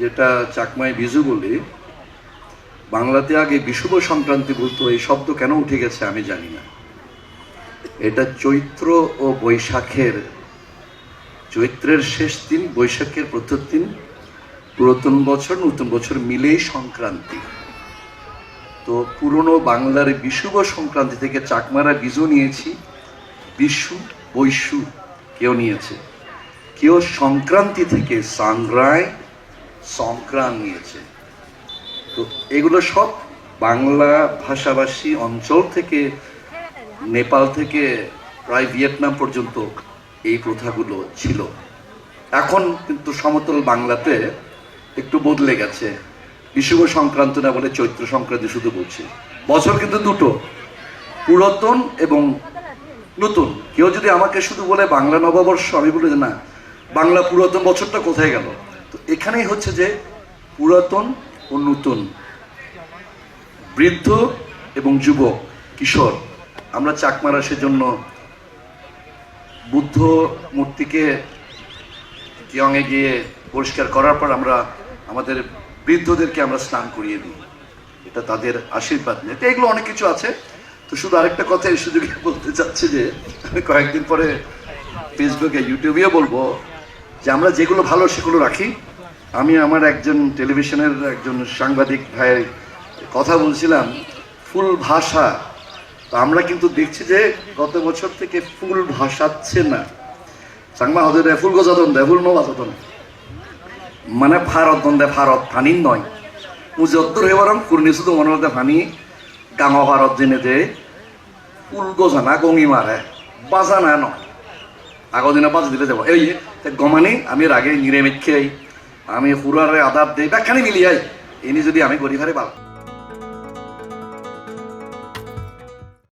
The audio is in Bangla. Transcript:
যেটা চাকমায় বিজু বলি, বাংলাতে আগে বিষুব সংক্রান্তি বলতো, এই শব্দ কেন উঠে গেছে আমি জানি না। এটা চৈত্র ও বৈশাখের, চৈত্রের শেষ দিন, বৈশাখের প্রথম দিন, পুরাতন বছর, নতুন বছর মিলেই সংক্রান্তি। তো পুরনো বাংলার বিষুব সংক্রান্তি থেকে চাকমারা বিজু নিয়েছি, বিশু, বৈশু কেউ নিয়েছে। কেউ সংক্রান্তি থেকে সাংরায় সংক্রান্ত নিয়েছে। তো এগুলো সব বাংলা ভাষাভাষী অঞ্চল থেকে, নেপাল থেকে, প্রায় ভিয়েতনাম পর্যন্ত এই প্রথাগুলো ছিল। এখন কিন্তু সমতল বাংলাতে একটু বদলে গেছে। বিষুব সংক্রান্ত না বলে চৈত্র সংক্রান্তি শুধু বলছে। বছর কিন্তু দুটো। পুরাতন এবং নতুন। কেউ যদি আমাকে শুধু বলে বাংলা নববর্ষ, আমি বলি যে না, বাংলা পুরাতন বছরটা কোথায় গেল? তো এখানেই হচ্ছে যে পুরাতন ও নতুন। বৃদ্ধ এবং যুবক, কিশোর, আমরা চাকমারা সেজন্য বুদ্ধ মূর্তিকে কিয়ংয়ে গিয়ে পরিষ্কার করার পর আমরা আমাদের বৃদ্ধদেরকে আমরা স্নান করিয়ে দিই। এটা তাদের আশীর্বাদ তো এগুলো অনেক কিছু আছে। তো শুধু আরেকটা কথা এই সুযোগে বলতে চাচ্ছি যে, আমি কয়েকদিন পরে ফেসবুকে ইউটিউবেও বলব যে আমরা যেগুলো ভালো সেগুলো রাখি। আমি আমার একজন টেলিভিশনের একজন সাংবাদিক ভাইয়ের কথা বলছিলাম, ফুল ভাষা। তো আমরা কিন্তু দেখছি যে গত বছর থেকে ফুল ভাসাচ্ছে না। চাংমা হতে দেয়, ফুল গজাদন দেয়, ফুল নবাজতন মানে ভারত দন্দে ভারত ফানি নয়। মুজদ্দুর হেবারম কুর্নি শুধু মনে হতে ফানি গাঙ ভারত জেনে দে ফুল গজানা গঙি মারে, বাজানা নয়। আগৰ দিনৰ পৰা দিলে যাব। এই গমানি, আমি ৰাগে নিৰে খেয়ে আমি হুরারে আদাব দে ব্যাখ্যানি মিলি আই এনে যদি আমি গৰি ফাৰে পাল